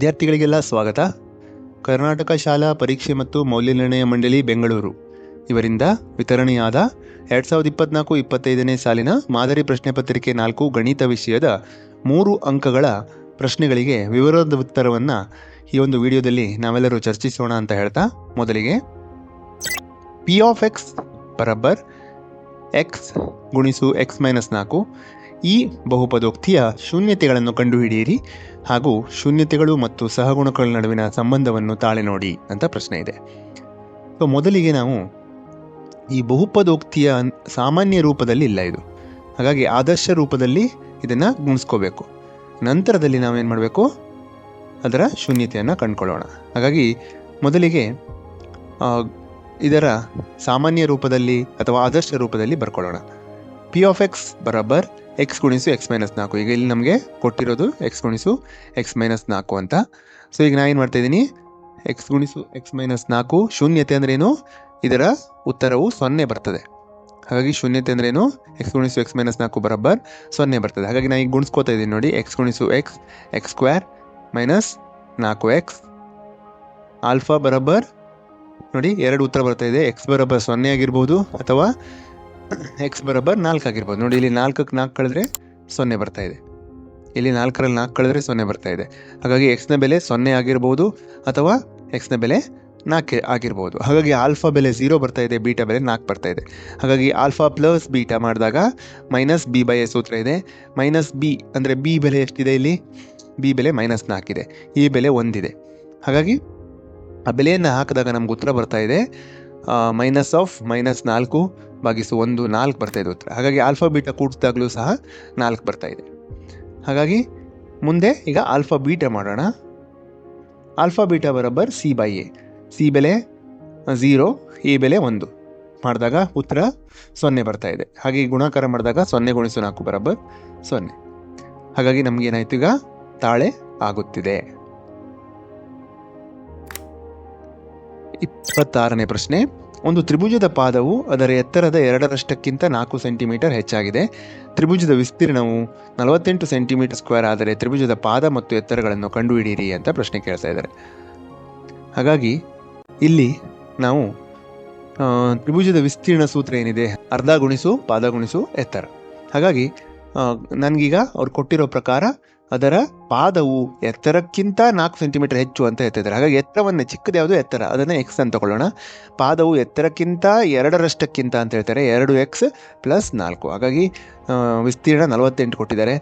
ವಿದ್ಯಾರ್ಥಿಗಳಿಗೆಲ್ಲ ಸ್ವಾಗತ. ಕರ್ನಾಟಕ ಶಾಲಾ ಪರೀಕ್ಷೆ ಮತ್ತು ಮೌಲ್ಯನಿರ್ಣಯ ಮಂಡಳಿ, ಬೆಂಗಳೂರು. ಇವರಿಂದ ವಿತರಣೆಯಾದ ಎರಡು ಸಾವಿರದ ಇಪ್ಪತ್ನಾಲ್ಕು ಇಪ್ಪತ್ತೈದನೇ ಸಾಲಿನ ಮಾದರಿ ಪ್ರಶ್ನೆ ಪತ್ರಿಕೆ ನಾಲ್ಕು ಗಣಿತ ವಿಷಯದ ಮೂರು ಅಂಕಗಳ ಪ್ರಶ್ನೆಗಳಿಗೆ ವಿವರದ ಉತ್ತರವನ್ನು ಈ ಒಂದು ವಿಡಿಯೋದಲ್ಲಿ ನಾವೆಲ್ಲರೂ ಚರ್ಚಿಸೋಣ ಅಂತ ಹೇಳ್ತಾ ಮೊದಲಿಗೆ. ಪಿ ಆಫ್ ಎಕ್ಸ್ ಬರಬ್ಬರ್ ಎಕ್ಸ್ ಗುಣಿಸು ಎಕ್ಸ್ ಮೈನಸ್ ನಾಲ್ಕು. ಈ ಬಹುಪದೋಕ್ತಿಯ ಶೂನ್ಯತೆಗಳನ್ನು ಕಂಡುಹಿಡಿಯಿರಿ ಹಾಗೂ ಶೂನ್ಯತೆಗಳು ಮತ್ತು ಸಹಗುಣಗಳ ನಡುವಿನ ಸಂಬಂಧವನ್ನು ತಾಳೆ ನೋಡಿ ಅಂತ ಪ್ರಶ್ನೆ ಇದೆ. ಸೊ, ಮೊದಲಿಗೆ ನಾವು ಈ ಬಹುಪದೋಕ್ತಿಯ ಸಾಮಾನ್ಯ ರೂಪದಲ್ಲಿ ಇಲ್ಲ ಇದು. ಹಾಗಾಗಿ ಆದರ್ಶ ರೂಪದಲ್ಲಿ ಇದನ್ನು ಗುಣಿಸ್ಕೋಬೇಕು. ನಂತರದಲ್ಲಿ ನಾವೇನು ಮಾಡಬೇಕು? ಅದರ ಶೂನ್ಯತೆಯನ್ನು ಕಂಡುಕೊಳ್ಳೋಣ. ಹಾಗಾಗಿ ಮೊದಲಿಗೆ ಇದರ ಸಾಮಾನ್ಯ ರೂಪದಲ್ಲಿ ಅಥವಾ ಆದರ್ಶ ರೂಪದಲ್ಲಿ ಬರ್ಕೊಳ್ಳೋಣ. ಪಿ ಆಫ್ ಎಕ್ಸ್ ಬರಬ್ಬರ್ ಎಕ್ಸ್ ಗುಣಿಸು ಎಕ್ಸ್ ಮೈನಸ್ ನಾಲ್ಕು. ಈಗ ಇಲ್ಲಿ ನಮಗೆ ಕೊಟ್ಟಿರೋದು ಎಕ್ಸ್ ಗುಣಿಸು ಎಕ್ಸ್ ಮೈನಸ್ ನಾಲ್ಕು ಅಂತ. ಸೊ ಈಗ ನಾನು ಏನು ಮಾಡ್ತಾ ಇದ್ದೀನಿ? ಎಕ್ಸ್ ಗುಣಿಸು ಎಕ್ಸ್ ಮೈನಸ್ ನಾಲ್ಕು ಶೂನ್ಯತೆ ಅಂದ್ರೇನು ಇದರ ಉತ್ತರವು ಸೊನ್ನೆ ಬರ್ತದೆ. ಹಾಗಾಗಿ ಶೂನ್ಯತೆ ಅಂದ್ರೇನು ಎಕ್ಸ್ ಗುಣಿಸು ಎಕ್ಸ್ ಮೈನಸ್ ನಾಲ್ಕು ಬರಬ್ಬರ್ ಸೊನ್ನೆ ಬರ್ತದೆ. ಹಾಗಾಗಿ ನಾನು ಈಗ ಗುಣಿಸ್ಕೋತಾ ಇದ್ದೀನಿ ನೋಡಿ. ಎಕ್ಸ್ ಗುಣಿಸು ಎಕ್ಸ್ ಎಕ್ಸ್ ಸ್ಕ್ವೇರ್ ಮೈನಸ್ ನಾಲ್ಕು ಎಕ್ಸ್ ಆಲ್ಫಾ ಬರಬ್ಬರ್. ನೋಡಿ, ಎರಡು ಉತ್ತರ ಬರ್ತಾ ಇದೆ. ಎಕ್ಸ್ ಬರಬ್ಬರ್ ಸೊನ್ನೆ ಆಗಿರ್ಬೋದು ಅಥವಾ ಎಕ್ಸ್ ಬರೋಬ್ಬರ್ ನಾಲ್ಕು ಆಗಿರ್ಬೋದು. ನೋಡಿ, ಇಲ್ಲಿ ನಾಲ್ಕಕ್ಕೆ ನಾಲ್ಕು ಕಳೆದ್ರೆ ಸೊನ್ನೆ ಬರ್ತಾ ಇದೆ. ಇಲ್ಲಿ ನಾಲ್ಕರಲ್ಲಿ ನಾಲ್ಕು ಕಳೆದ್ರೆ ಸೊನ್ನೆ ಬರ್ತಾ ಇದೆ. ಹಾಗಾಗಿ ಎಕ್ಸ್ನ ಬೆಲೆ ಸೊನ್ನೆ ಆಗಿರ್ಬೋದು ಅಥವಾ ಎಕ್ಸ್ನ ಬೆಲೆ ನಾಲ್ಕು ಆಗಿರ್ಬೋದು. ಹಾಗಾಗಿ ಆಲ್ಫಾ ಬೆಲೆ ಝೀರೋ ಬರ್ತಾ ಇದೆ, ಬೀಟಾ ಬೆಲೆ ನಾಲ್ಕು ಬರ್ತಾ ಇದೆ. ಹಾಗಾಗಿ ಆಲ್ಫಾ ಪ್ಲಸ್ ಬೀಟಾ ಮಾಡಿದಾಗ ಮೈನಸ್ ಬಿ ಬೈ ಎ ಸೂತ್ರ ಇದೆ. ಮೈನಸ್ ಬಿ ಅಂದರೆ ಬಿ ಬೆಲೆ ಎಷ್ಟಿದೆ ಇಲ್ಲಿ? ಬಿ ಬೆಲೆ ಮೈನಸ್ ನಾಲ್ಕಿದೆ ಈ ಬೆಲೆ ಒಂದಿದೆ. ಹಾಗಾಗಿ ಆ ಬೆಲೆಯನ್ನು ಹಾಕಿದಾಗ ನಮ್ಗೆ ಉತ್ತರ ಬರ್ತಾ ಇದೆ. ಮೈನಸ್ ಆಫ್ ಮೈನಸ್ ನಾಲ್ಕು ಭಾಗಿಸು ಒಂದು, ನಾಲ್ಕು ಬರ್ತಾ ಇದೆ ಉತ್ತರ. ಹಾಗಾಗಿ ಆಲ್ಫಾ ಬೀಟಾ ಕೂಡಿಸಿದಾಗಲೂ ಸಹ ನಾಲ್ಕು ಬರ್ತಾ ಇದೆ. ಹಾಗಾಗಿ ಮುಂದೆ ಈಗ ಆಲ್ಫಾ ಬೀಟಾ ಮಾಡೋಣ. ಆಲ್ಫಾ ಬೀಟಾ ಬರೋಬ್ಬರ್ ಸಿ ಬೈ ಎ ಸಿ ಬೆಲೆ ಝೀರೋ ಎ ಬೆಲೆ ಒಂದು. ಮಾಡಿದಾಗ ಉತ್ತರ ಸೊನ್ನೆ ಬರ್ತಾ ಇದೆ. ಹಾಗೆ ಗುಣಾಕಾರ ಮಾಡಿದಾಗ ಸೊನ್ನೆ ಗುಣಿಸು ನಾಲ್ಕು ಬರೋಬ್ಬರ್ ಸೊನ್ನೆ. ಹಾಗಾಗಿ ನಮ್ಗೆ ಏನಾಯ್ತು ಈಗ? ತಾಳೆ ಆಗುತ್ತಿದೆ. ಇಪ್ಪತ್ತಾರನೇ ಪ್ರಶ್ನೆ. ಒಂದು ತ್ರಿಭುಜದ ಪಾದವು ಅದರ ಎತ್ತರದ ಎರಡರಷ್ಟಕ್ಕಿಂತ ನಾಲ್ಕು ಸೆಂಟಿಮೀಟರ್ ಹೆಚ್ಚಾಗಿದೆ. ತ್ರಿಭುಜದ ವಿಸ್ತೀರ್ಣವು ನಲವತ್ತೆಂಟು ಸೆಂಟಿಮೀಟರ್ ಸ್ಕ್ವೇರ್ ಆದರೆ ತ್ರಿಭುಜದ ಪಾದ ಮತ್ತು ಎತ್ತರಗಳನ್ನು ಕಂಡುಹಿಡಿಯಿರಿ ಅಂತ ಪ್ರಶ್ನೆ ಕೇಳ್ತಾ ಇದ್ದಾರೆ. ಹಾಗಾಗಿ ಇಲ್ಲಿ ನಾವು ತ್ರಿಭುಜದ ವಿಸ್ತೀರ್ಣ ಸೂತ್ರ ಏನಿದೆ? ಅರ್ಧ ಗುಣಿಸು, ಪಾದ ಗುಣಿಸು, ಎತ್ತರ. ಹಾಗಾಗಿ ನನಗೀಗ ಅವ್ರು ಕೊಟ್ಟಿರೋ ಪ್ರಕಾರ ಅದರ ಪಾದವು ಎತ್ತರಕ್ಕಿಂತ ನಾಲ್ಕು ಸೆಂಟಿಮೀಟರ್ ಹೆಚ್ಚು ಅಂತ ಹೇಳ್ತಿದ್ದಾರೆ. ಹಾಗಾಗಿ ಎತ್ತರವನ್ನು ಚಿಕ್ಕದು ಯಾವುದು? ಎತ್ತರ. ಅದನ್ನು ಎಕ್ಸ್ ಅಂತ ತಗೊಳ್ಳೋಣ. ಪಾದವು ಎತ್ತರಕ್ಕಿಂತ ಎರಡರಷ್ಟಕ್ಕಿಂತ ಅಂತ ಹೇಳ್ತಾರೆ. ಎರಡು ಎಕ್ಸ್ ಪ್ಲಸ್ ನಾಲ್ಕು. ಹಾಗಾಗಿ ವಿಸ್ತೀರ್ಣ ನಲವತ್ತೆಂಟು ಕೊಟ್ಟಿದ್ದಾರೆ.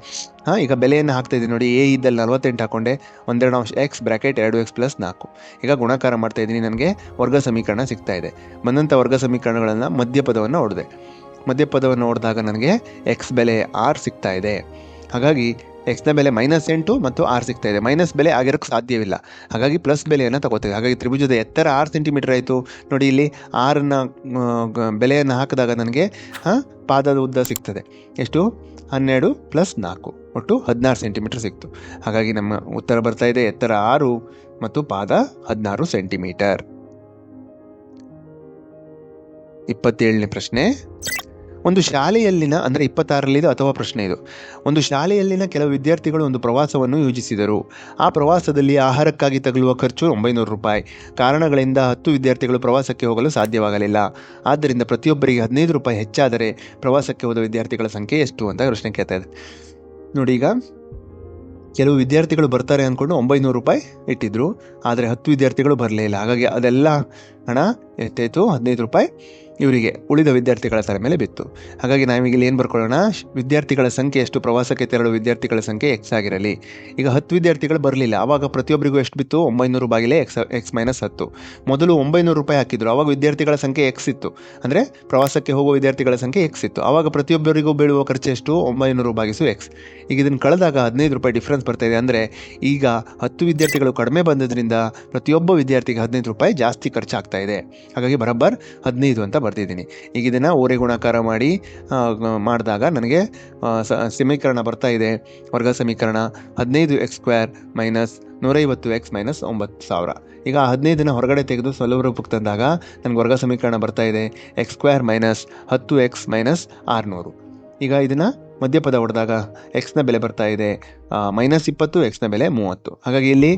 ಹಾಂ, ಈಗ ಬೆಲೆಯನ್ನು ಹಾಕ್ತಾ ಇದ್ದೀನಿ ನೋಡಿ. ಎ ಇದ್ದಲ್ಲಿ ನಲವತ್ತೆಂಟು ಹಾಕೊಂಡೆ. ಒಂದೆರಡು ಅಂಶ ಎಕ್ಸ್ ಬ್ರ್ಯಾಕೆಟ್ ಎರಡು ಎಕ್ಸ್ ಪ್ಲಸ್ ನಾಲ್ಕು. ಈಗ ಗುಣಾಕಾರ ಮಾಡ್ತಾ ಇದ್ದೀನಿ. ನನಗೆ ವರ್ಗ ಸಮೀಕರಣ ಸಿಗ್ತಾ ಇದೆ. ಬಂದಂಥ ವರ್ಗ ಸಮೀಕರಣಗಳನ್ನು ಮಧ್ಯಪದವನ್ನು ಹೊಡೆದೆ ಮಧ್ಯಪದವನ್ನು ಹೊಡೆದಾಗ ನನಗೆ ಎಕ್ಸ್ ಬೆಲೆ ಆರ್ ಸಿಗ್ತಾ ಇದೆ. ಹಾಗಾಗಿ ಎಕ್ಸ್ನ ಬೆಲೆ ಮೈನಸ್ ಎಂಟು ಮತ್ತು ಆರು ಸಿಗ್ತಾ ಇದೆ. ಮೈನಸ್ ಬೆಲೆ ಆಗಿರೋಕ್ಕೆ ಸಾಧ್ಯವಿಲ್ಲ. ಹಾಗಾಗಿ ಪ್ಲಸ್ ಬೆಲೆಯನ್ನು ತಗೋತೀವಿ. ಹಾಗಾಗಿ ತ್ರಿಭುಜದ ಎತ್ತರ ಆರು ಸೆಂಟಿಮೀಟರ್ ಆಯಿತು. ನೋಡಿ, ಇಲ್ಲಿ ಆರನ್ನ ಬೆಲೆಯನ್ನು ಹಾಕಿದಾಗ ನನಗೆ ಪಾದದ ಉದ್ದ ಸಿಗ್ತದೆ. ಎಷ್ಟು? ಹನ್ನೆರಡು ಪ್ಲಸ್ ನಾಲ್ಕು. ಒಟ್ಟು ಹದಿನಾರು ಸೆಂಟಿಮೀಟರ್ ಸಿಕ್ತು. ಹಾಗಾಗಿ ನಮ್ಮ ಉತ್ತರ ಬರ್ತಾ ಇದೆ. ಎತ್ತರ ಆರು ಮತ್ತು ಪಾದ ಹದಿನಾರು ಸೆಂಟಿಮೀಟರ್ ಇಪ್ಪತ್ತೇಳನೇ ಪ್ರಶ್ನೆ. ಒಂದು ಶಾಲೆಯಲ್ಲಿನ, ಅಂದರೆ ಇಪ್ಪತ್ತಾರಲ್ಲಿದು ಅಥವಾ ಪ್ರಶ್ನೆ ಇದು. ಒಂದು ಶಾಲೆಯಲ್ಲಿನ ಕೆಲವು ವಿದ್ಯಾರ್ಥಿಗಳು ಒಂದು ಪ್ರವಾಸವನ್ನು ಯೋಜಿಸಿದರು. ಆ ಪ್ರವಾಸದಲ್ಲಿ ಆಹಾರಕ್ಕಾಗಿ ತಗಲುವ ಖರ್ಚು ಒಂಬೈನೂರು ರೂಪಾಯಿ. ಕಾರಣಗಳಿಂದ ಹತ್ತು ವಿದ್ಯಾರ್ಥಿಗಳು ಪ್ರವಾಸಕ್ಕೆ ಹೋಗಲು ಸಾಧ್ಯವಾಗಲಿಲ್ಲ. ಆದ್ದರಿಂದ ಪ್ರತಿಯೊಬ್ಬರಿಗೆ ಹದಿನೈದು ರೂಪಾಯಿ ಹೆಚ್ಚಾದರೆ ಪ್ರವಾಸಕ್ಕೆ ಹೋದ ವಿದ್ಯಾರ್ಥಿಗಳ ಸಂಖ್ಯೆ ಎಷ್ಟು ಅಂತ ಪ್ರಶ್ನೆ ಕೇಳ್ತಾ ಇದೆ. ನೋಡಿ ಈಗ, ಕೆಲವು ವಿದ್ಯಾರ್ಥಿಗಳು ಬರ್ತಾರೆ ಅಂದ್ಕೊಂಡು ಒಂಬೈನೂರು ರೂಪಾಯಿ ಇಟ್ಟಿದ್ರು. ಆದರೆ ಹತ್ತು ವಿದ್ಯಾರ್ಥಿಗಳು ಬರಲೇ ಇಲ್ಲ. ಹಾಗಾಗಿ ಅದೆಲ್ಲ ಹಣ ಎಷ್ಟಾಯಿತು? ಹದಿನೈದು ರೂಪಾಯಿ. ಇವರಿಗೆ ಉಳಿದ ವಿದ್ಯಾರ್ಥಿಗಳ ತಲೆ ಮೇಲೆ ಬಿತ್ತು. ಹಾಗಾಗಿ ನಾವೀಗ ಏನು ಬರ್ಕೊಳ್ಳೋಣ? ವಿದ್ಯಾರ್ಥಿಗಳ ಸಂಖ್ಯೆ ಎಷ್ಟು? ಪ್ರವಾಸಕ್ಕೆ ತೆರಳುವ ವಿದ್ಯಾರ್ಥಿಗಳ ಸಂಖ್ಯೆ ಎಕ್ಸ್ ಆಗಿರಲಿ. ಈಗ ಹತ್ತು ವಿದ್ಯಾರ್ಥಿಗಳು ಬರಲಿಲ್ಲ. ಆವಾಗ ಪ್ರತಿಯೊಬ್ಬರಿಗೂ ಎಷ್ಟು ಬಿತ್ತು? ಒಂಬೈನೂರು ಬಾಗಿಲೆ ಎಕ್ಸ್ ಎಕ್ಸ್ ಮೈನಸ್ ಹತ್ತು. ಮೊದಲು ಒಂಬೈನೂರು ರೂಪಾಯಿ ಹಾಕಿದ್ರು. ಆವಾಗ ವಿದ್ಯಾರ್ಥಿಗಳ ಸಂಖ್ಯೆ ಎಕ್ಸ್ ಇತ್ತು. ಅಂದರೆ ಪ್ರವಾಸಕ್ಕೆ ಹೋಗುವ ವಿದ್ಯಾರ್ಥಿಗಳ ಸಂಖ್ಯೆ ಎಕ್ಸ್ ಇತ್ತು. ಆವಾಗ ಪ್ರತಿಯೊಬ್ಬರಿಗೂ ಬೀಳುವ ಖರ್ಚು ಎಷ್ಟು? ಒಂಬೈನೂರು ಬಾಗಿಸು ಎಕ್ಸ್ ಈಗ ಇದನ್ನು ಕಳೆದಾಗ ಹದಿನೈದು ರೂಪಾಯಿ ಡಿಫ್ರೆನ್ಸ್ ಬರ್ತಾ ಇದೆ. ಅಂದರೆ ಈಗ ಹತ್ತು ವಿದ್ಯಾರ್ಥಿಗಳು ಕಡಿಮೆ ಬಂದದ್ರಿಂದ ಪ್ರತಿಯೊಬ್ಬ ವಿದ್ಯಾರ್ಥಿಗೆ ಹದಿನೈದು ರೂಪಾಯಿ ಜಾಸ್ತಿ ಖರ್ಚಾಗ್ತಾ ಇದೆ. ಹಾಗಾಗಿ ಬರಬ್ಬರ್ ಹದಿನೈದು ಅಂತ ಬರ್ತಿದ್ದೀನಿ. ಈಗ ಇದನ್ನು ಓರೆ ಗುಣಾಕಾರ ಮಾಡಿ ಮಾಡಿದಾಗ ನನಗೆ ಸಮೀಕರಣ ಬರ್ತಾ ಇದೆ. ವರ್ಗ ಸಮೀಕರಣ ಹದಿನೈದು ಎಕ್ಸ್ ಸ್ಕ್ವೇರ್ ಮೈನಸ್ ನೂರೈವತ್ತು ಎಕ್ಸ್ ಮೈನಸ್ ಒಂಬತ್ತು ಸಾವಿರ. ಈಗ ಹದಿನೈದನ್ನ ಹೊರಗಡೆ ತೆಗೆದು ಸ್ವಲ್ಪ ರೂಪಕ್ಕೆ ತಂದಾಗ ನನಗೆ ವರ್ಗ ಸಮೀಕರಣ ಬರ್ತಾ ಇದೆ. ಎಕ್ಸ್ ಸ್ಕ್ವೇರ್ ಮೈನಸ್ ಹತ್ತು ಎಕ್ಸ್ ಮೈನಸ್ ಆರುನೂರು. ಈಗ ಇದನ್ನು ಮಧ್ಯಪದ ಹೊಡೆದಾಗ ಎಕ್ಸ್ನ ಬೆಲೆ ಬರ್ತಾ ಇದೆ. ಮೈನಸ್ ಇಪ್ಪತ್ತು ಎಕ್ಸ್ನ ಬೆಲೆ ಮೂವತ್ತು. ಹಾಗಾಗಿ ಇಲ್ಲಿ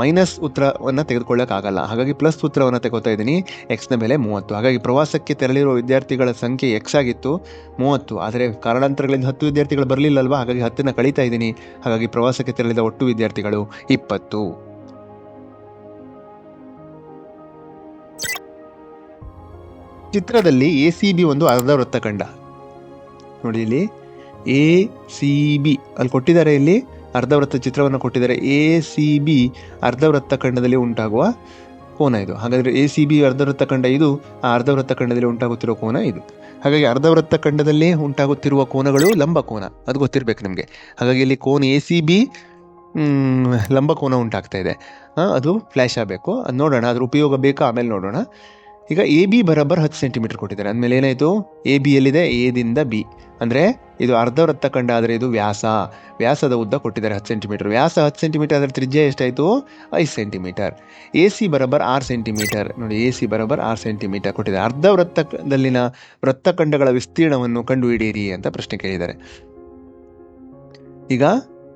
ಮೈನಸ್ ಉತ್ತರವನ್ನು ತೆಗೆದುಕೊಳ್ಳೋಕ್ಕಾಗಲ್ಲ ಹಾಗಾಗಿ ಪ್ಲಸ್ ಉತ್ತರವನ್ನು ತೆಗೋತಾ ಇದ್ದೀನಿ ಎಕ್ಸ್ನ ಬೆಲೆ ಮೂವತ್ತು. ಹಾಗಾಗಿ ಪ್ರವಾಸಕ್ಕೆ ತೆರಳಿರುವ ವಿದ್ಯಾರ್ಥಿಗಳ ಸಂಖ್ಯೆ ಎಕ್ಸ್ ಆಗಿತ್ತು, ಮೂವತ್ತು. ಆದರೆ ಕಾರಣಾಂತರಗಳಿಂದ ಹತ್ತು ವಿದ್ಯಾರ್ಥಿಗಳು ಬರಲಿಲ್ಲಲ್ವಾ? ಹಾಗಾಗಿ ಹತ್ತನ್ನು ಕಳೀತಾ ಇದ್ದೀನಿ. ಹಾಗಾಗಿ ಪ್ರವಾಸಕ್ಕೆ ತೆರಳಿದ ಒಟ್ಟು ವಿದ್ಯಾರ್ಥಿಗಳು ಇಪ್ಪತ್ತು. ಚಿತ್ರದಲ್ಲಿ ಎ ಸಿ ಬಿ ಒಂದು ಅರ್ಧ ವೃತ್ತಖಂಡ ನೋಡಿ ಇಲ್ಲಿ. A C B. ಅಲ್ಲಿ ಕೊಟ್ಟಿದ್ದಾರೆ ಇಲ್ಲಿ ಅರ್ಧ ವೃತ್ತ ಚಿತ್ರವನ್ನು ಕೊಟ್ಟಿದ್ದಾರೆ. ಎ ಸಿ ಬಿ ಅರ್ಧ ವೃತ್ತಖಂಡದಲ್ಲಿ ಉಂಟಾಗುವ ಕೋನ ಇದು. ಹಾಗಾದರೆ ಎ ಸಿ ಬಿ ಅರ್ಧ ವೃತ್ತಖಂಡ ಇದು, ಆ ಅರ್ಧ ವೃತ್ತಖಂಡದಲ್ಲಿ ಉಂಟಾಗುತ್ತಿರುವ ಕೋನ ಇದು. ಹಾಗಾಗಿ ಅರ್ಧ ವೃತ್ತಖಂಡದಲ್ಲಿ ಉಂಟಾಗುತ್ತಿರುವ ಕೋನಗಳು ಲಂಬ ಕೋನ. ಅದು ಗೊತ್ತಿರಬೇಕು ನಿಮಗೆ. ಹಾಗಾಗಿ ಇಲ್ಲಿ ಕೋನ ಎ ಸಿ ಬಿ ಲಂಬ ಕೋನ ಉಂಟಾಗ್ತಾ ಇದೆ. ಅದು ಫ್ಲ್ಯಾಶ್ ಆಗಬೇಕು. ಅದು ನೋಡೋಣ. ಅದ್ರ ಉಪಯೋಗ ಬೇಕಾ? ಆಮೇಲೆ ನೋಡೋಣ. ಈಗ ಎ ಬಿ ಬರೋಬ್ಬರ್ ಹತ್ತು ಸೆಂಟಿಮೀಟರ್ ಕೊಟ್ಟಿದ್ದಾರೆ. ಅಂದಮೇಲೆ ಏನಾಯಿತು? ಎ ಬಿ ಎಲ್ಲಿದೆ? ಎದಿಂದ ಬಿ ಅಂದರೆ ಇದು ಅರ್ಧ ವೃತ್ತ ಕಂಡ ಆದರೆ ಇದು ವ್ಯಾಸ. ವ್ಯಾಸದ ಉದ್ದ ಕೊಟ್ಟಿದ್ದಾರೆ ಹತ್ತು ಸೆಂಟಿಮೀಟರ್ ವ್ಯಾಸ ಹತ್ತು ಸೆಂಟಿಮೀಟರ್ ಆದರೆ ತ್ರಿಜ್ಯ ಎಷ್ಟಾಯಿತು? ಐದು ಸೆಂಟಿಮೀಟರ್ ಎ ಸಿ ಬರೋಬ್ಬರ್ ಆರು ಸೆಂಟಿಮೀಟರ್ ನೋಡಿ ಎ ಸಿ ಬರೋಬ್ಬರ್ ಆರು ಸೆಂಟಿಮೀಟರ್ ಕೊಟ್ಟಿದ್ದಾರೆ. ಅರ್ಧ ವೃತ್ತದಲ್ಲಿನ ವೃತ್ತಖಂಡಗಳ ವಿಸ್ತೀರ್ಣವನ್ನು ಕಂಡುಹಿಡಿಯಿರಿ ಅಂತ ಪ್ರಶ್ನೆ ಕೇಳಿದ್ದಾರೆ. ಈಗ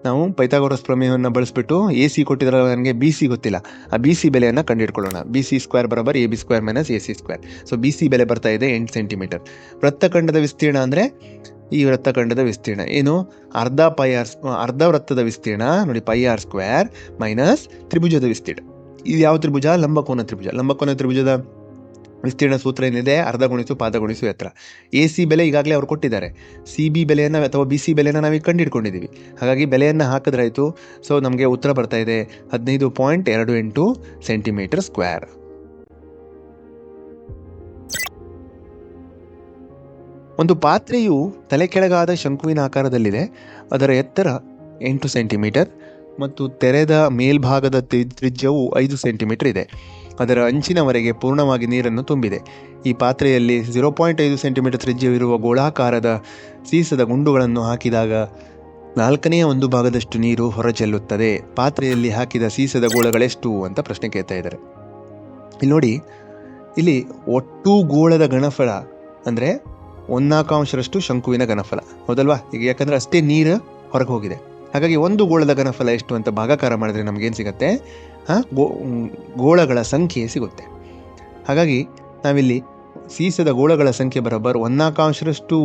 ನಾವು ಪೈಥಾಗೋರಸ್ ಪ್ರಮೇಯವನ್ನು ಬಳಸಿಬಿಟ್ಟು ಎ ಸಿ ಕೊಟ್ಟಿದ್ರೆ ನನಗೆ ಬಿ ಸಿ ಗೊತ್ತಿಲ್ಲ. ಆ ಬಿ ಸಿ ಬೆಲೆಯನ್ನು ಕಂಡುಹಿಡ್ಕೊಳ್ಳೋಣ. B C square ಬರೋಬರ್ A B square minus A C square. So, B C ಬೆಲೆ ಬರ್ತಾ ಇದೆ ಎಂಟು ಸೆಂಟಿಮೀಟರ್. ವೃತ್ತಖಂಡದ ವಿಸ್ತೀರ್ಣ ಅಂದರೆ ಈ ವೃತ್ತಖಂಡದ ವಿಸ್ತೀರ್ಣ. ಏನು? ಅರ್ಧ ಪೈ ಆರ್ ಅರ್ಧ ವೃತ್ತದ ವಿಸ್ತೀರ್ಣ, ನೋಡಿ, ಪೈ ಆರ್ ಸ್ಕ್ವೇರ್ ಮೈನಸ್ ತ್ರಿಭುಜದ ವಿಸ್ತೀರ್ಣ. ಇದು ಯಾವ ತ್ರಿಭುಜ? ಲಂಬಕೋನ ತ್ರಿಭುಜ. ಲಂಬಕೋನ ತ್ರಿಭುಜದ ವಿಸ್ತೀರ್ಣ ಸೂತ್ರ ಏನಿದೆ, ಅರ್ಧ ಗುಣಿಸು, ಪಾದ ಗುಣಿಸು, ಎತ್ತರ. ಎ ಸಿ ಬೆಲೆ ಈಗಾಗಲೇ ಅವ್ರು ಕೊಟ್ಟಿದ್ದಾರೆ. ಸಿ ಬಿ ಬೆಲೆಯನ್ನು ಅಥವಾ ಬಿ ಸಿ ಬೆಲೆಯನ್ನು ನಾವೀಗ ಕಂಡುಹಿಡ್ಕೊಂಡಿದ್ದೀವಿ ಹಾಗಾಗಿ ಬೆಲೆಯನ್ನು ಹಾಕಿದ್ರಾಯಿತು ಸೊ ನಮಗೆ ಉತ್ತರ ಬರ್ತಾ ಇದೆ. ಹದಿನೈದು ಪಾಯಿಂಟ್ ಎರಡು ಎಂಟು ಸೆಂಟಿಮೀಟರ್ ಸ್ಕ್ವೇರ್ ಒಂದು ಪಾತ್ರೆಯು ತಲೆ ಕೆಳಗಾದ ಶಂಕುವಿನ ಆಕಾರದಲ್ಲಿದೆ. ಅದರ ಎತ್ತರ ಎಂಟು ಸೆಂಟಿಮೀಟರ್ ಮತ್ತು ತೆರೆದ ಮೇಲ್ಭಾಗದ ತ್ರಿ- ತ್ರಿಜ್ಯವು ಐದು ಸೆಂಟಿಮೀಟರ್ ಇದೆ. ಅದರ ಅಂಚಿನವರೆಗೆ ಪೂರ್ಣವಾಗಿ ನೀರನ್ನು ತುಂಬಿದೆ. ಈ ಪಾತ್ರೆಯಲ್ಲಿ ಝೀರೋ ಪಾಯಿಂಟ್ ಐದು ಸೆಂಟಿಮೀಟರ್ ತ್ರಿಜ್ಯವಿರುವ ಗೋಳಾಕಾರದ ಸೀಸದ ಗುಂಡುಗಳನ್ನು ಹಾಕಿದಾಗ ನಾಲ್ಕನೆಯ ಒಂದು ಭಾಗದಷ್ಟು ನೀರು ಹೊರಚೆಲ್ಲುತ್ತದೆ. ಪಾತ್ರೆಯಲ್ಲಿ ಹಾಕಿದ ಸೀಸದ ಗೋಳಗಳೆಷ್ಟು ಅಂತ ಪ್ರಶ್ನೆ ಕೇಳ್ತಾ ಇದ್ದಾರೆ. ಇಲ್ಲಿ ನೋಡಿ, ಇಲ್ಲಿ ಒಟ್ಟು ಗೋಳದ ಗಣಫಲ ಅಂದರೆ ಒಂದಾಕಾಂಶರಷ್ಟು ಶಂಕುವಿನ ಗಣಫಲ ಹೌದಲ್ವಾ? ಈಗ ಯಾಕಂದರೆ ಅಷ್ಟೇ ನೀರು ಹೊರಗೆ ಹೋಗಿದೆ. ಹಾಗಾಗಿ ಒಂದು ಗೋಳದ ಗಣಫಲ ಎಷ್ಟು ಅಂತ ಭಾಗಾಕಾರ ಮಾಡಿದ್ರೆ ನಮಗೇನು ಸಿಗುತ್ತೆ? ಗೋ ಗೋಳಗಳ ಸಂಖ್ಯೆ ಸಿಗುತ್ತೆ. ಹಾಗಾಗಿ ನಾವಿಲ್ಲಿ ಸೀಸದ ಗೋಳಗಳ ಸಂಖ್ಯೆ ಬರೋಬ್ಬರ್ ಅಂಶರಷ್ಟು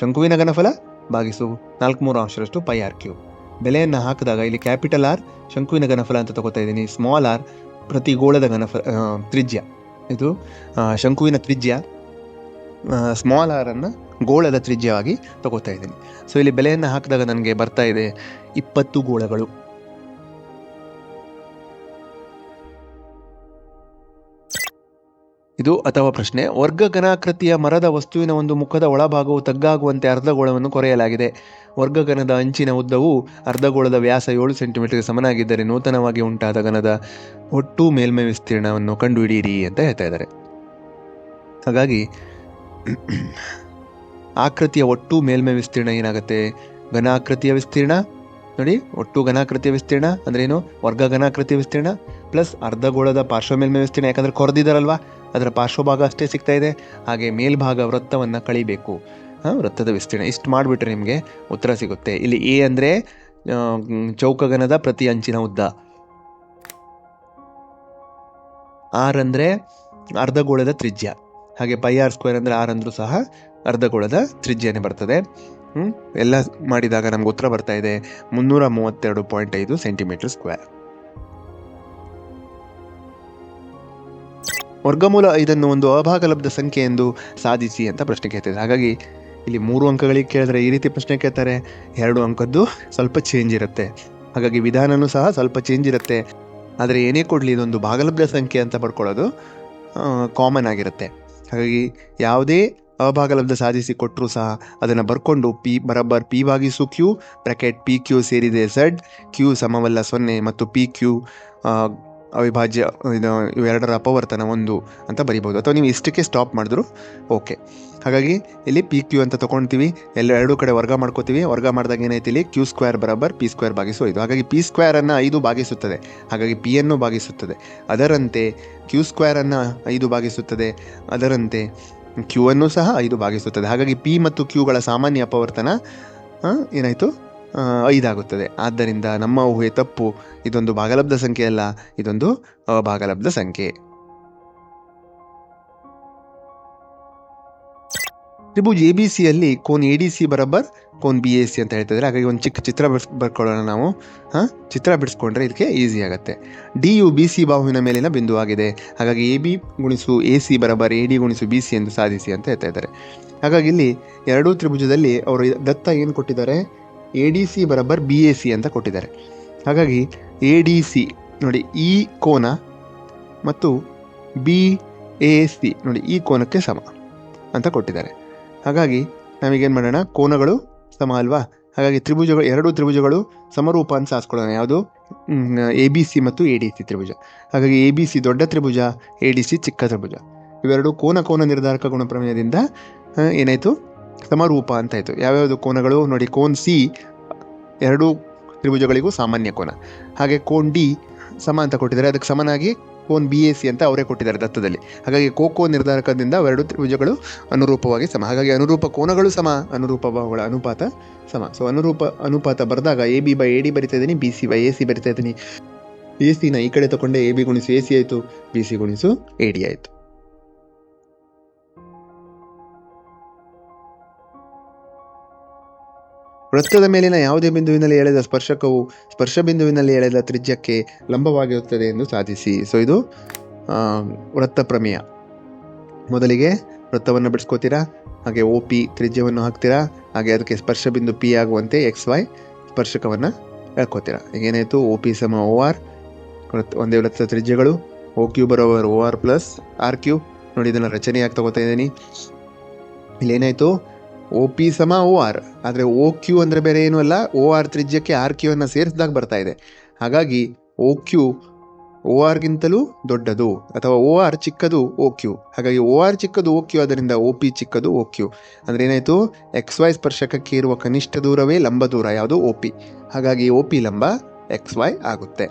ಶಂಕುವಿನ ಘನಫಲ, ಭಾಗಿಸು ನಾಲ್ಕು ಮೂರು ಅಂಶರಷ್ಟು ಪೈ ಆರ್ ಕ್ಯೂ ಬೆಲೆಯನ್ನು ಹಾಕಿದಾಗ ಇಲ್ಲಿ ಕ್ಯಾಪಿಟಲ್ ಆರ್, ಶಂಕುವಿನ ಘನಫಲ ಅಂತ ತಗೋತಾ ಇದ್ದೀನಿ. ಸ್ಮಾಲ್ ಆರ್ ಪ್ರತಿ ಗೋಳದ ಘನಫಲ ತ್ರಿಜ್ಯ. ಇದು ಶಂಕುವಿನ ತ್ರಿಜ್ಯ ಸ್ಮಾಲ್ ಆರನ್ನು ಗೋಳದ ತ್ರಿಜ್ಯವಾಗಿ ತಗೋತಾ ಇದ್ದೀನಿ. ಸೊ ಇಲ್ಲಿ ಬೆಲೆಯನ್ನು ಹಾಕಿದಾಗ ನನಗೆ ಬರ್ತಾ ಇದೆ ಇಪ್ಪತ್ತು ಗೋಳಗಳು. ಇದು ಅಥವಾ ಪ್ರಶ್ನೆ, ವರ್ಗ ಘನಾಕೃತಿಯ ಮರದ ವಸ್ತುವಿನ ಒಂದು ಮುಖದ ಒಳಭಾಗವು ತಗ್ಗಾಗುವಂತೆ ಅರ್ಧಗೋಳವನ್ನು ಕೊರೆಯಲಾಗಿದೆ. ವರ್ಗಘನದ ಅಂಚಿನ ಉದ್ದವು ಅರ್ಧಗೋಳದ ವ್ಯಾಸ ಏಳು ಸೆಂಟಿಮೀಟರ್ಗೆ ಸಮನಾಗಿದ್ದರೆ ನೂತನವಾಗಿ ಉಂಟಾದ ಘನದ ಒಟ್ಟು ಮೇಲ್ಮೈ ವಿಸ್ತೀರ್ಣವನ್ನು ಕಂಡುಹಿಡಿಯಿರಿ ಅಂತ ಹೇಳ್ತಾ ಇದ್ದಾರೆ. ಹಾಗಾಗಿ, ಆಕೃತಿಯ ಒಟ್ಟು ಮೇಲ್ಮೈ ವಿಸ್ತೀರ್ಣ ಏನಾಗುತ್ತೆ? ಘನಾಕೃತಿಯ ವಿಸ್ತೀರ್ಣ, ನೋಡಿ, ಒಟ್ಟು ಘನಾಕೃತಿಯ ವಿಸ್ತೀರ್ಣ, ಅಂದ್ರೆ ಏನು? ವರ್ಗ ಘನಾಕೃತಿಯ ವಿಸ್ತೀರ್ಣ, ಪ್ಲಸ್ ಅರ್ಧಗೋಳದ ಪಾರ್ಶ್ವ ಮೇಲ್ಮೈ ವಿಸ್ತೀರ್ಣ ಯಾಕಂದ್ರೆ ಕೊರೆದಿದ್ದಾರಲ್ವಾ? ಅದರ ಪಾರ್ಶ್ವಭಾಗ ಅಷ್ಟೇ ಸಿಗ್ತಾ ಇದೆ. ಹಾಗೆ ಮೇಲ್ಭಾಗ ವೃತ್ತವನ್ನು ಕಳಿಬೇಕು. ವೃತ್ತದ ವಿಸ್ತೀರ್ಣ. ಇಷ್ಟು ಮಾಡಿಬಿಟ್ರೆ ನಿಮಗೆ ಉತ್ತರ ಸಿಗುತ್ತೆ. ಇಲ್ಲಿ ಎ ಅಂದರೆ ಚೌಕಗನದ ಪ್ರತಿ ಅಂಚಿನ ಉದ್ದ. ಆರ್ ಅಂದರೆ ಅರ್ಧಗೋಳದ ತ್ರಿಜ್ಯ. ಹಾಗೆ ಪೈ ಆರ್ ಸ್ಕ್ವೇರ್ ಅಂದರೆ ಆರ್ ಅಂದರೂ ಸಹ ಅರ್ಧಗೋಳದ ತ್ರಿಜ್ಯನೇ ಬರ್ತದೆ? ಎಲ್ಲ ಮಾಡಿದಾಗ ನಮ್ಗೆ ಉತ್ತರ ಬರ್ತಾ ಇದೆ. ಮುನ್ನೂರ ಮೂವತ್ತೆರಡು ಪಾಯಿಂಟ್ ಐದು ಸೆಂಟಿಮೀಟರ್ ಸ್ಕ್ವೇರ್. ವರ್ಗಮೂಲ ಐದನ್ನು ಒಂದು ಅಭಾಗಲಬ್ಧ ಸಂಖ್ಯೆ ಎಂದು ಸಾಧಿಸಿ ಅಂತ ಪ್ರಶ್ನೆ ಕೇಳ್ತಾರೆ ಹಾಗಾಗಿ ಇಲ್ಲಿ ಮೂರು ಅಂಕಗಳಿಗೆ ಕೇಳಿದ್ರೆ ಈ ರೀತಿ ಪ್ರಶ್ನೆ ಕೇಳ್ತಾರೆ. ಎರಡು ಅಂಕದ್ದು ಸ್ವಲ್ಪ ಚೇಂಜ್ ಇರುತ್ತೆ. ಹಾಗಾಗಿ ವಿಧಾನನೂ ಸಹ ಸ್ವಲ್ಪ ಚೇಂಜ್ ಇರುತ್ತೆ. ಆದರೆ ಏನೇ ಕೊಡಲಿ ಇದೊಂದು ಭಾಗಲಬ್ಧ ಸಂಖ್ಯೆ ಅಂತ ಪಡ್ಕೊಳ್ಳೋದು ಕಾಮನ್ ಆಗಿರುತ್ತೆ. ಹಾಗಾಗಿ ಯಾವುದೇ ಅಭಾಗಲಬ್ಧ ಸಾಧಿಸಿ ಕೊಟ್ಟರೂ ಸಹ ಅದನ್ನು ಬರ್ಕೊಂಡು ಪಿ ಬರಬ್ಬರ್ ಪಿ ಭಾಗಿಸು ಕ್ಯೂ ಬ್ರ್ಯಾಕೆಟ್ ಪಿ ಕ್ಯೂ ಸೇರಿದೆ ಝಡ್ ಕ್ಯೂ ಸಮವಲ್ಲ ಸೊನ್ನೆ ಮತ್ತು ಪಿ ಕ್ಯೂ ಅವಿಭಾಜ್ಯ, ಇದು ಇವೆರಡರ ಅಪವರ್ತನ ಒಂದು ಅಂತ ಬರಿಬೋದು ಅಥವಾ ನೀವು ಇಷ್ಟಕ್ಕೆ ಸ್ಟಾಪ್ ಮಾಡಿದ್ರು ಓಕೆ ಹಾಗಾಗಿ ಇಲ್ಲಿ ಪಿ ಕ್ಯೂ ಅಂತ ತೊಗೊಳ್ತೀವಿ ಎಲ್ಲ ಎರಡೂ ಕಡೆ ವರ್ಗ ಮಾಡ್ಕೋತೀವಿ. ವರ್ಗ ಮಾಡಿದಾಗ ಏನೈತಿ ಇಲ್ಲಿ? ಕ್ಯೂ ಸ್ಕ್ವೇರ್ ಬರಬರ್ ಪಿ ಸ್ಕ್ವೇರ್ ಭಾಗಿಸು ಇದು ಹಾಗಾಗಿ ಪಿ ಸ್ಕ್ವೇರನ್ನು ಐದು ಭಾಗಿಸುತ್ತದೆ. ಹಾಗಾಗಿ ಪಿಯನ್ನು ಭಾಗಿಸುತ್ತದೆ. ಅದರಂತೆ ಕ್ಯೂ ಸ್ಕ್ವೇರನ್ನು ಐದು ಭಾಗಿಸುತ್ತದೆ. ಅದರಂತೆ ಕ್ಯೂ ಅನ್ನು ಸಹ ಐದು ಭಾಗಿಸುತ್ತದೆ. ಹಾಗಾಗಿ ಪಿ ಮತ್ತು ಕ್ಯೂಗಳ ಸಾಮಾನ್ಯ ಅಪವರ್ತನ ಏನಾಯಿತು? ಐದಾಗುತ್ತದೆ. ಆದ್ದರಿಂದ ನಮ್ಮ ಊಹೆ ತಪ್ಪು. ಇದೊಂದು ಭಾಗಲಬ್ಧ ಸಂಖ್ಯೆ ಅಲ್ಲ, ಇದೊಂದು ಅಭಾಗಲಬ್ಧ ಸಂಖ್ಯೆ. ತ್ರಿಭುಜ್ ಎ ಬಿ ಸಿಯಲ್ಲಿ ಕೋನ್ ಎ ಡಿ ಸಿ ಬರಬ್ಬರ್ ಕೋನ್ ಬಿ ಎ ಸಿ ಅಂತ ಹೇಳ್ತಿದ್ರೆ ಹಾಗಾಗಿ ಒಂದು ಚಿಕ್ಕ ಚಿತ್ರ ಬಿಡ್ಸ್ ಬರ್ಕೊಳ್ಳೋಣ ನಾವು. ಹಾಂ, ಚಿತ್ರ ಬಿಡಿಸ್ಕೊಂಡ್ರೆ ಇದಕ್ಕೆ ಈಸಿ ಆಗುತ್ತೆ. ಡಿ ಯು ಬಿ ಸಿ ಬಾಹುವಿನ ಮೇಲಿನ ಬಿಂದುವಾಗಿದೆ ಹಾಗಾಗಿ ಎ ಬಿ ಗುಣಿಸು ಎ ಸಿ ಬರಬರ್, ಎ ಡಿ ಗುಣಿಸು ಬಿ ಸಿ ಎಂದು ಸಾಧಿಸಿ ಅಂತ ಹೇಳ್ತಾ ಇದ್ದಾರೆ. ಹಾಗಾಗಿ ಇಲ್ಲಿ ಎರಡೂ ತ್ರಿಭುಜದಲ್ಲಿ ಅವರು ದತ್ತ ಏನು ಕೊಟ್ಟಿದ್ದಾರೆ? ಎ ಡಿ ಸಿ ಬರೋಬ್ಬರ್ ಬಿ ಎ ಸಿ ಅಂತ ಕೊಟ್ಟಿದ್ದಾರೆ. ಹಾಗಾಗಿ ಎ ಡಿ ಸಿ ನೋಡಿ ಈ ಕೋನ ಮತ್ತು ಬಿ ಎ ಸಿ ನೋಡಿ ಈ ಕೋನಕ್ಕೆ ಸಮ ಅಂತ ಕೊಟ್ಟಿದ್ದಾರೆ. ಹಾಗಾಗಿ ನಾವೀಗೇನು ಮಾಡೋಣ? ಕೋನಗಳು ಸಮ ಅಲ್ವಾ? ಹಾಗಾಗಿ ತ್ರಿಭುಜಗಳು, ಎರಡು ತ್ರಿಭುಜಗಳು ಸಮರೂಪ ಅಂತ ಸಾಸ್ಕೊಳ್ಳೋಣ. ಯಾವುದು? ಎ ಬಿ ಸಿ ಮತ್ತು ಎ ಡಿ ಸಿ ತ್ರಿಭುಜ. ಹಾಗಾಗಿ ಎ ಬಿ ಸಿ ದೊಡ್ಡ ತ್ರಿಭುಜ, ಎ ಡಿ ಸಿ ಚಿಕ್ಕ ತ್ರಿಭುಜ. ಇವೆರಡು ಕೋನ ಕೋನ ನಿರ್ಧಾರಕ ಗುಣಪ್ರಮೇಯದಿಂದ ಪ್ರಮೇಯದಿಂದ ಏನಾಯಿತು? ಸಮರೂಪ ಅಂತಾಯಿತು ಯಾವ್ಯಾವುದು ಕೋನಗಳು? ನೋಡಿ, ಕೋನ್ ಸಿ ಎರಡೂ ತ್ರಿಭುಜಗಳಿಗೂ ಸಾಮಾನ್ಯ ಕೋನ. ಹಾಗೆ ಕೋನ್ ಡಿ ಸಮ ಅಂತ ಕೊಟ್ಟಿದ್ದಾರೆ. ಅದಕ್ಕೆ ಸಮನಾಗಿ ಕೋನ್ ಬಿ ಎ ಸಿ ಅಂತ ಅವರೇ ಕೊಟ್ಟಿದ್ದಾರೆ ದತ್ತದಲ್ಲಿ. ಹಾಗಾಗಿ ಕೋಕೋ ನಿರ್ಧಾರಕದಿಂದ ಎರಡು ತ್ರಿಭುಜಗಳು ಅನುರೂಪವಾಗಿ ಸಮ. ಹಾಗಾಗಿ ಅನುರೂಪ ಕೋನಗಳು ಸಮ ಅನುರೂಪ ಬಾಹುಗಳ ಅನುಪಾತ ಸಮ. ಸೊ ಅನುರೂಪ ಅನುಪಾತ ಬರೆದಾಗ A B by A D ಬರಿತಾ ಇದ್ದೀನಿ, B C by A C ಬರಿತಾ ಇದ್ದೀನಿ. ಎ ಸಿನ ಈ ಕಡೆ ತಗೊಂಡೆ ಎ ಬಿ ಗುಣಿಸು ಎ ಸಿ ಆಯಿತು, ಬಿ ಸಿ ಗುಣಿಸು ಎ ಡಿ ಆಯಿತು. ವೃತ್ತದ ಮೇಲಿನ ಯಾವುದೇ ಬಿಂದುವಿನಲ್ಲಿ ಎಳೆದ ಸ್ಪರ್ಶಕವು ಸ್ಪರ್ಶ ಬಿಂದುವಿನಲ್ಲಿ ಎಳೆದ ತ್ರಿಜ್ಯಕ್ಕೆ ಲಂಬವಾಗಿರುತ್ತದೆ ಎಂದು ಸಾಧಿಸಿ. ಸೊ ಇದು ವೃತ್ತ ಪ್ರಮೇಯ. ಮೊದಲಿಗೆ ವೃತ್ತವನ್ನು ಬಿಡಿಸ್ಕೋತೀರಾ? ಹಾಗೆ ಒ ಪಿ ತ್ರಿಜ್ಯವನ್ನು ಹಾಕ್ತೀರಾ? ಹಾಗೆ ಅದಕ್ಕೆ ಸ್ಪರ್ಶ ಬಿಂದು ಪಿ ಆಗುವಂತೆ ಎಕ್ಸ್ ವೈ ಸ್ಪರ್ಶಕವನ್ನು ಹೇಳ್ಕೋತೀರಾ ಈಗ ಏನಾಯಿತು ಒ ಪಿ ಸಮ ಓ ಆರ್ ವೃತ್ತ, ಒಂದೇ ವೃತ್ತ ತ್ರಿಜ್ಯಗಳು. O Q ಬರೋವರ್ O R plus R Q ನೋಡಿ, ಇದನ್ನು ರಚನೆಯಾಗಿ ತಗೋತಾ ಇದ್ದೀನಿ. ಇಲ್ಲಿ ಒ ಪಿ ಸಮ ಓ ಆರ್ ಆದರೆ ಓ ಕ್ಯೂ ಅಂದರೆ ಬೇರೆ ಏನೂ ಅಲ್ಲ. ಓ ಆರ್ ತ್ರಿಜ್ಯಕ್ಕೆ ಆರ್ ಕ್ಯೂ ಅನ್ನು ಸೇರಿಸಿದಾಗ ಬರ್ತಾ ಇದೆ. ಹಾಗಾಗಿ ಓ ಕ್ಯೂ ಓ ಆರ್ಗಿಂತಲೂ ದೊಡ್ಡದು ಅಥವಾ ಓ ಆರ್ ಚಿಕ್ಕದು ಓ ಕ್ಯೂ ಹಾಗಾಗಿ ಓ ಆರ್ ಚಿಕ್ಕದು ಓ ಕ್ಯೂ ಅದರಿಂದ ಓ ಪಿ ಚಿಕ್ಕದು ಓ ಕ್ಯೂ ಅಂದರೆ ಏನಾಯಿತು? ಎಕ್ಸ್ ವೈ ಸ್ಪರ್ಶಕಕ್ಕೆ ಇರುವ ಕನಿಷ್ಠ ದೂರವೇ ಲಂಬ ದೂರ, ಯಾವುದು? ಓ ಪಿ ಹಾಗಾಗಿ ಓ ಪಿ ಲಂಬ ಎಕ್ಸ್ ವೈ ಆಗುತ್ತೆ.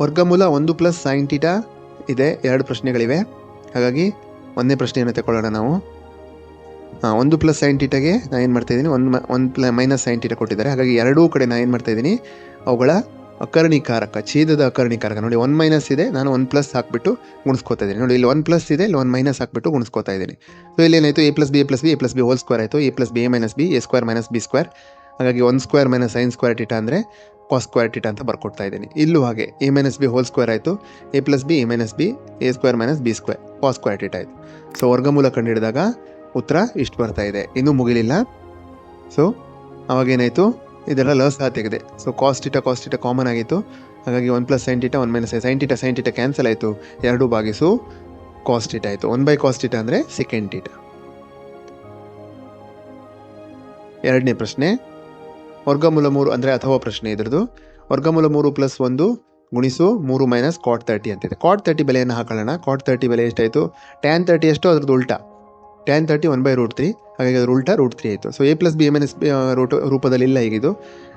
ವರ್ಗಮೂಲ ಒಂದು ಪ್ಲಸ್ ಸೈನ್ ಟೀಟಾ ಇದೆ. ಎರಡು ಪ್ರಶ್ನೆಗಳಿವೆ. ಹಾಗಾಗಿ ಒಂದನೇ ಪ್ರಶ್ನೆಯನ್ನು ತಗೊಳ್ಳೋಣ ನಾವು. ಒಂದು ಪ್ಲಸ್ ಸೈನ್ ಟೀಟಾಗೆ ನಾನು ಏನು ಮಾಡ್ತಾ ಇದ್ದೀನಿ? ಒಂದು ಒಂದು ಪ್ಲ ಮೈನಸ್ ಸೈನ್ ಟೀಟಾ ಕೊಟ್ಟಿದ್ದಾರೆ. ಹಾಗಾಗಿ ಎರಡೂ ಕಡೆ ನಾನು ಏನು ಮಾಡ್ತಾ ಇದ್ದೀನಿ? ಅವುಗಳ ಅಕರ್ಣಿಕಾರಕ, ಛೇದದ ಅಕರ್ಣಿಕಾರಕ. ನೋಡಿ ಒನ್ ಮೈನಸ್ ಇದೆ, ನಾನು ಒನ್ ಪ್ಲಸ್ ಹಾಕ್ಬಿಟ್ಟು ಗುಣಿಸ್ಕೋತಾ ಇದ್ದೀನಿ. ನೋಡಿ, ಇಲ್ಲಿ ಒನ್ ಪ್ಲಸ್ ಇದೆ, ಇಲ್ಲಿ ಒನ್ ಮೈನಸ್ ಹಾಕ್ಬಿಟ್ಟು ಗುಣಿಸ್ಕೋತಾ ಇದ್ದೀನಿ. ಸೊ ಇಲ್ಲಿ ಏನಾಯಿತು? A plus B A plus B A plus B whole square ಆಯಿತು. A plus B A minus B A square minus B square ಹಾಗಾಗಿ one square minus sine square theta ಅಂದರೆ cos square theta ಅಂತ ಬರ್ಕೊಡ್ತಾ ಇದ್ದೀನಿ. ಇಲ್ಲೂ ಹಾಗೆ A minus B whole square ಆಯಿತು. A plus B A minus B A square minus B square cos square theta ಆಯಿತು. So ವರ್ಗಮೂಲ ಕಂಡುಹಿಡಿದಾಗ ಉತ್ತರ ಇಷ್ಟು ಬರ್ತಾ ಇದೆ. ಇನ್ನೂ ಮುಗಿಲಿಲ್ಲ. ಸೊ ಅವಾಗೇನಾಯಿತು ಇದೆಲ್ಲ ಲಸ್ ತೆಗೆದೆ. So cos theta cos theta common ಆಗಿತ್ತು. ಹಾಗಾಗಿ one plus sine theta one minus sine theta sine theta cancel ಆಯಿತು. ಎರಡು ಭಾಗಿಸು ಕಾಸ್ ಟೀಟಾ ಆಯಿತು. ಒನ್ ಬೈ ಕಾಸ್ ಟೀಟಾ ಅಂದರೆ ಸೆಕೆಂಡ್ ಟೀಟಾ ಎರಡನೇ ಪ್ರಶ್ನೆ. ವರ್ಗಮೂಲ ಮೂರು ಅಂದರೆ ಅಥವಾ ಪ್ರಶ್ನೆ ಇದ್ರದ್ದು. ವರ್ಗಮೂಲ ಮೂರು ಪ್ಲಸ್ ಒಂದು ಗುಣಿಸು ಮೂರು ಮೈನಸ್ ಕಾಟ್ ತರ್ಟಿ ಅಂತಿದೆ. ಕಾಟ್ ತರ್ಟಿ ಬೆಲೆಯನ್ನು ಹಾಕೊಳ್ಳೋಣ. ಕಾಟ್ ತರ್ಟಿ ಬೆಲೆ ಎಷ್ಟಾಯಿತು? ಟ್ಯಾನ್ ತರ್ಟಿ ಎಷ್ಟು ಅದ್ರದ್ದು ಉಲ್ಟಾ. Tan thirty one by root three ಹಾಗಾಗಿ ಅದು ಉಲ್ಟಾ ರೂಟ್ ತ್ರೀ ಆಯಿತು. So A plus B M N S root ರೂಪದಲ್ಲಿ ಇಲ್ಲ ಈಗಿದು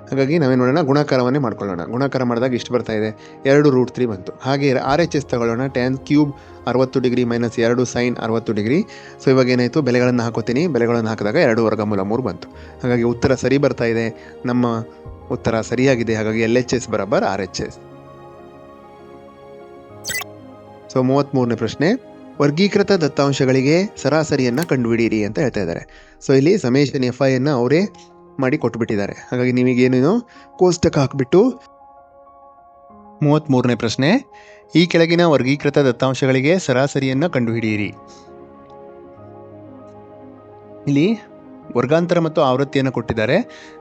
ಹಾಗಾಗಿ ನಾವೇನು ಮಾಡೋಣ? ಗುಣಾಕಾರವನ್ನೇ ಮಾಡ್ಕೊಳ್ಳೋಣ. ಗುಣಾಕಾರ ಮಾಡಿದಾಗ ಇಷ್ಟು ಬರ್ತಾ ಇದೆ. ಎರಡು ರೂಟ್ ತ್ರೀ ಬಂತು. ಹಾಗೆ ಆರ್ ಎಚ್ ಎಸ್ ತಗೊಳ್ಳೋಣ. ಟೆನ್ ಕ್ಯೂಬ್ ಅರವತ್ತು ಡಿಗ್ರಿ ಮೈನಸ್ ಎರಡು ಸೈನ್ ಅರವತ್ತು ಡಿಗ್ರಿ. ಸೊ ಇವಾಗ ಏನಾಯಿತು? ಬೆಲೆಗಳನ್ನು ಹಾಕೋತೀನಿ. ಬೆಲೆಗಳನ್ನು ಹಾಕಿದಾಗ ಎರಡು ವರ್ಗಮೂಲ ಮೂರು ಬಂತು. ಹಾಗಾಗಿ ಉತ್ತರ ಸರಿ ಬರ್ತಾ ಇದೆ. ನಮ್ಮ ಉತ್ತರ ಸರಿಯಾಗಿದೆ. ಹಾಗಾಗಿ ಎಲ್ ಎಚ್ ಎಸ್ ಬರಬರ್ ಆರ್ ಎಚ್ ಎಸ್ ಸೊ ಮೂವತ್ತ್ಮೂರನೇ ಪ್ರಶ್ನೆ. ವರ್ಗೀಕೃತ ದತ್ತಾಂಶಗಳಿಗೆ ಸರಾಸರಿಯನ್ನು ಕಂಡುಹಿಡಿಯಿರಿ ಅಂತ ಹೇಳ್ತಾ ಇದ್ದಾರೆ. ಸೊ ಇಲ್ಲಿ ಸಮೇಶನ್ ಎಫ್ ಐ ಅನ್ನು ಅವರೇ ಮಾಡಿ ಕೊಟ್ಬಿಟ್ಟಿದ್ದಾರೆ. ಹಾಗಾಗಿ ನಿಮಗೇನೇನು ಕೋಷ್ಟಕ ಹಾಕಿಬಿಟ್ಟು ಮೂವತ್ತ್ಮೂರನೇ ಪ್ರಶ್ನೆ, ಈ ಕೆಳಗಿನ ವರ್ಗೀಕೃತ ದತ್ತಾಂಶಗಳಿಗೆ ಸರಾಸರಿಯನ್ನು ಕಂಡುಹಿಡಿಯಿರಿ. ಇಲ್ಲಿ ವರ್ಗಾಂತರ ಮತ್ತು ಆವೃತ್ತಿಯನ್ನು ಕೊಟ್ಟಿದ್ದಾರೆ.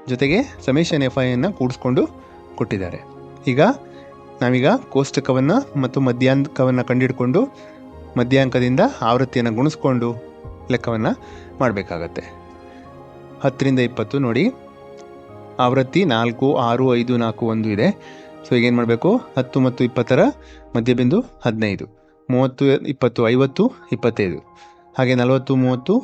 ಜೊತೆಗೆ ಸಮೇಶನ್ ಎಫ್ ಐ ಅನ್ನು ಕೂಡಿಸ್ಕೊಂಡು ಕೊಟ್ಟಿದ್ದಾರೆ. ಈಗ ನಾವೀಗ ಕೋಷ್ಟಕವನ್ನು ಮತ್ತು ಮಧ್ಯಾಹ್ನಕವನ್ನು ಕಂಡುಹಿಡ್ಕೊಂಡು ಮಧ್ಯಾಂಕದಿಂದ ಆವೃತ್ತಿಯನ್ನು ಗುಣಿಸ್ಕೊಂಡು ಲೆಕ್ಕವನ್ನು ಮಾಡಬೇಕಾಗತ್ತೆ. ಹತ್ತರಿಂದ ಇಪ್ಪತ್ತು ನೋಡಿ. ಆವೃತ್ತಿ ನಾಲ್ಕು, ಆರು, ಐದು, ನಾಲ್ಕು, ಒಂದು ಇದೆ. ಸೊ ಈಗೇನು ಮಾಡಬೇಕು? ಹತ್ತು ಮತ್ತು ಇಪ್ಪತ್ತರ ಮಧ್ಯಬಿಂದು ಹದಿನೈದು. ಮೂವತ್ತು, ಇಪ್ಪತ್ತು, ಐವತ್ತು, ಇಪ್ಪತ್ತೈದು. ಹಾಗೆ ನಲವತ್ತು, ಮೂವತ್ತು,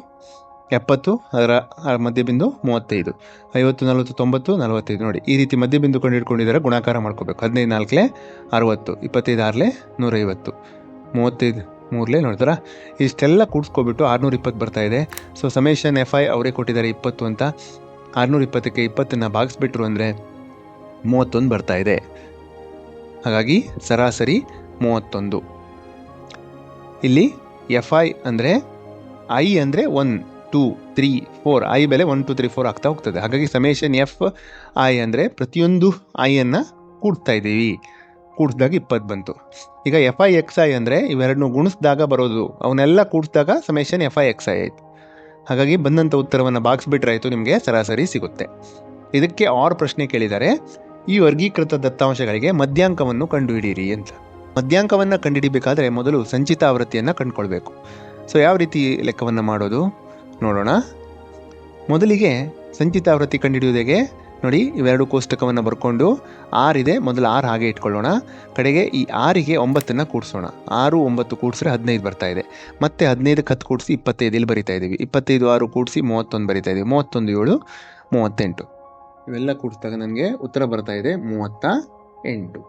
ಎಪ್ಪತ್ತು, ಅದರ ಮಧ್ಯ ಮಧ್ಯಬಿಂದು ಮೂವತ್ತೈದು. ಐವತ್ತು, ನಲವತ್ತು, ತೊಂಬತ್ತು, ನಲವತ್ತೈದು ನೋಡಿ. ಈ ರೀತಿ ಮಧ್ಯಬಿಂದು ಕಂಡು ಹಿಡ್ಕೊಂಡಿದ್ದಾರೆ ಗುಣಾಕಾರ ಮಾಡ್ಕೋಬೇಕು. ಹದಿನೈದು ನಾಲ್ಕಲೆ ಅರವತ್ತು, ಇಪ್ಪತ್ತೈದು ಆರಲೆ ನೂರೈವತ್ತು. ಮೂವತ್ತೈದು ಮೂರಲೇ ನೋಡ್ತಾರ ಇಷ್ಟೆಲ್ಲ ಕೂಡಿಸ್ಕೊಬಿಟ್ಟು ಆರುನೂರ ಇಪ್ಪತ್ತು ಬರ್ತಾ ಇದೆ. ಸೊ ಸಮೇಶನ್ ಎಫ್ ಐ ಅವರೇ ಕೊಟ್ಟಿದ್ದಾರೆ ಇಪ್ಪತ್ತು ಅಂತ. ಆರುನೂರ ಇಪ್ಪತ್ತಕ್ಕೆ ಇಪ್ಪತ್ತನ್ನು ಭಾಗಿಸ್ಬಿಟ್ರು ಅಂದರೆ ಮೂವತ್ತೊಂದು ಬರ್ತಾ ಇದೆ. ಹಾಗಾಗಿ ಸರಾಸರಿ ಮೂವತ್ತೊಂದು. ಇಲ್ಲಿ ಎಫ್ ಐ ಅಂದರೆ ಐ ಅಂದರೆ one, two, three, four, I ಬೆಲೆ ಒನ್, ಟು, ತ್ರೀ, ಫೋರ್ ಆಗ್ತಾ ಹೋಗ್ತದೆ. ಹಾಗಾಗಿ ಸಮೇಶನ್ ಎಫ್ ಐ ಅಂದರೆ ಪ್ರತಿಯೊಂದು ಐಯನ್ನು ಕೂಡ್ತಾ ಇದ್ದೀವಿ. ಕೂಡಿಸಿದಾಗ ಇಪ್ಪತ್ತು ಬಂತು. ಈಗ ಎಫ್ ಐ ಎಕ್ಸ್ ಐ ಅಂದರೆ ಇವೆರಡನ್ನೂ ಗುಣಿಸಿದಾಗ ಬರೋದು. ಅವನ್ನೆಲ್ಲ ಕೂಡಿಸಿದಾಗ summation F I X I ಆಯಿತು. ಹಾಗಾಗಿ ಬಂದಂಥ ಉತ್ತರವನ್ನು ಬಾಗಿಸ್ಬಿಟ್ರೆ ಆಯಿತು ನಿಮಗೆ ಸರಾಸರಿ ಸಿಗುತ್ತೆ. ಇದಕ್ಕೆ ಆರು ಪ್ರಶ್ನೆ ಕೇಳಿದ್ದಾರೆ. ಈ ವರ್ಗೀಕೃತ ದತ್ತಾಂಶಗಳಿಗೆ ಮಧ್ಯಾಂಕವನ್ನು ಕಂಡುಹಿಡಿಯಿರಿ ಅಂತ. ಮಧ್ಯಾಂಕವನ್ನು ಕಂಡುಹಿಡಿಬೇಕಾದ್ರೆ ಮೊದಲು ಸಂಚಿತ ಆವೃತ್ತಿಯನ್ನು ಕಂಡುಕೊಳ್ಬೇಕು. ಸೊ ಯಾವ ರೀತಿ ಲೆಕ್ಕವನ್ನು ಮಾಡೋದು? ನೋಡೋಣ. ಮೊದಲಿಗೆ ಸಂಚಿತ ಆವೃತ್ತಿ ಕಂಡುಹಿಡಿಯುವುದೇಗೆ ನೋಡಿ, ಇವೆರಡು ಕೋಷ್ಟಕವನ್ನು ಬರ್ಕೊಂಡು ಆರ್ ಇದೆ ಮೊದಲು ಆರು ಹಾಗೆ ಇಟ್ಕೊಳ್ಳೋಣ. ಕಡೆಗೆ ಈ ಆರಿಗೆ ಒಂಬತ್ತನ್ನು ಕೂಡಿಸೋಣ. ಆರು, ಒಂಬತ್ತು ಕೂಡಿಸ್ರೆ ಹದಿನೈದು ಬರ್ತಾ ಇದೆ. ಮತ್ತೆ ಹದಿನೈದಕ್ಕೆ ಹತ್ತು ಕೂಡಿಸಿ ಇಪ್ಪತ್ತೈದು ಇಲ್ಲಿ ಬರಿತಾ ಇದ್ದೀವಿ ಇಪ್ಪತ್ತೈದು, ಆರು ಕೂಡಿಸಿ ಮೂವತ್ತೊಂದು ಬರಿತಾ ಇದ್ದೀವಿ ಮೂವತ್ತೊಂದು, ಏಳು, ಮೂವತ್ತೆಂಟು. ಇವೆಲ್ಲ ಕೂಡಿಸಿದಾಗ ನನಗೆ ಉತ್ತರ ಬರ್ತಾ ಇದೆ ಮೂವತ್ತ ಎಂಟು.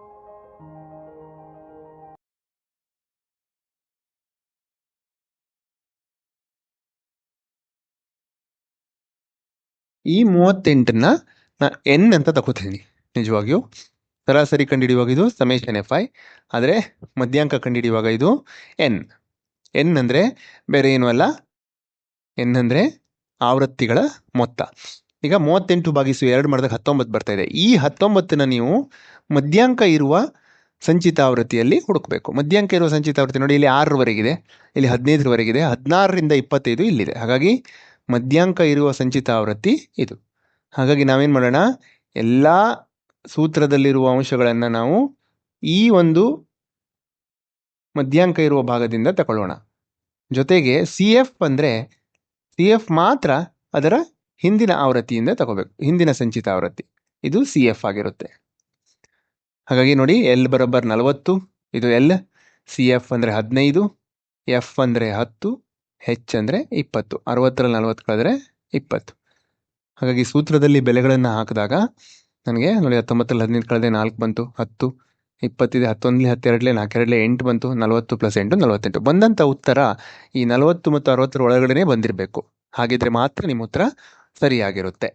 ಈ ಮೂವತ್ತೆಂಟನ್ನ ಎನ್ ಅಂತ ತಗೋತೀನಿ, ನಿಜವಾಗಿಯೂ. ಸರಾಸರಿ ಕಂಡುಹಿಡಿಯುವಾಗ ಇದು ಸಮೇಶನ್ ಎಫ್ ಐ ಆದರೆ ಮಧ್ಯಾಂಕ ಕಂಡುಹಿಡಿಯುವಾಗ ಇದು ಎನ್ ಎನ್ ಅಂದರೆ ಬೇರೆ ಏನೂ ಅಲ್ಲ ಎನ್ ಅಂದರೆ ಆವೃತ್ತಿಗಳ ಮೊತ್ತ. ಈಗ ಮೂವತ್ತೆಂಟು ಭಾಗಿಸು ಎರಡು ಮಾಡಿದಾಗ ಹತ್ತೊಂಬತ್ತು ಬರ್ತಾ ಇದೆ. ಈ ಹತ್ತೊಂಬತ್ತನ್ನ ನೀವು ಮಧ್ಯಾಂಕ ಇರುವ ಸಂಚಿತ ಆವೃತ್ತಿಯಲ್ಲಿ ಹುಡುಕಬೇಕು. ಮಧ್ಯಾಂಕ ಇರುವ ಸಂಚಿತ ಆವೃತ್ತಿ ನೋಡಿ, ಇಲ್ಲಿ ಆರರವರೆಗಿದೆ ಇಲ್ಲಿ ಹದಿನೈದರವರೆಗಿದೆ ಹದಿನಾರರಿಂದ ಇಪ್ಪತ್ತೈದು ಇಲ್ಲಿದೆ. ಹಾಗಾಗಿ ಮಧ್ಯಾಂಕ ಇರುವ ಸಂಚಿತ ಆವೃತ್ತಿ ಇದು. ಹಾಗಾಗಿ ನಾವೇನು ಮಾಡೋಣ? ಎಲ್ಲ ಸೂತ್ರದಲ್ಲಿರುವ ಅಂಶಗಳನ್ನು ನಾವು ಈ ಒಂದು ಮಧ್ಯಾಂಕ ಇರುವ ಭಾಗದಿಂದ ತಗೊಳ್ಳೋಣ. ಜೊತೆಗೆ ಸಿ ಎಫ್ ಅಂದರೆ ಸಿ ಎಫ್ ಮಾತ್ರ ಅದರ ಹಿಂದಿನ ಆವೃತ್ತಿಯಿಂದ ತಗೋಬೇಕು. ಹಿಂದಿನ ಸಂಚಿತ ಆವೃತ್ತಿ. ಇದು ಸಿ ಎಫ್ ಆಗಿರುತ್ತೆ. ಹಾಗಾಗಿ ನೋಡಿ ಎಲ್ ಬರೋಬ್ಬರ್ ನಲವತ್ತು, ಇದು ಎಲ್ ಸಿ ಎಫ್ ಅಂದರೆ ಹದಿನೈದು ಎಫ್ ಅಂದರೆ ಹತ್ತು ಹೆಚ್ ಅಂದರೆ ಇಪ್ಪತ್ತು. ಅರವತ್ತರಲ್ಲಿ ನಲವತ್ತು ಕಳೆದ್ರೆ ಇಪ್ಪತ್ತು. ಹಾಗಾಗಿ ಸೂತ್ರದಲ್ಲಿ ಬೆಲೆಗಳನ್ನು ಹಾಕಿದಾಗ ನನಗೆ ನೋಡಿ ಹತ್ತೊಂಬತ್ತರಲ್ಲಿ ಹದಿನೈದು ಕಳೆದ ನಾಲ್ಕು ಬಂತು, ಹತ್ತು, ಇಪ್ಪತ್ತಿದೆ ಹತ್ತೊಂದಲೇ ಹತ್ತೆರಡಲೇ ನಾಲ್ಕೆರಡಲೇ ಎಂಟು ಬಂತು, ನಲವತ್ತು ಪ್ಲಸ್ ಎಂಟು, ನಲವತ್ತೆಂಟು. ಬಂದಂಥ ಉತ್ತರ ಈ ನಲವತ್ತು ಮತ್ತು ಅರವತ್ತರ ಒಳಗಡೆನೇ ಬಂದಿರಬೇಕು. ಹಾಗಿದ್ರೆ ಮಾತ್ರ ನಿಮ್ಮ ಉತ್ತರ ಸರಿಯಾಗಿರುತ್ತೆ.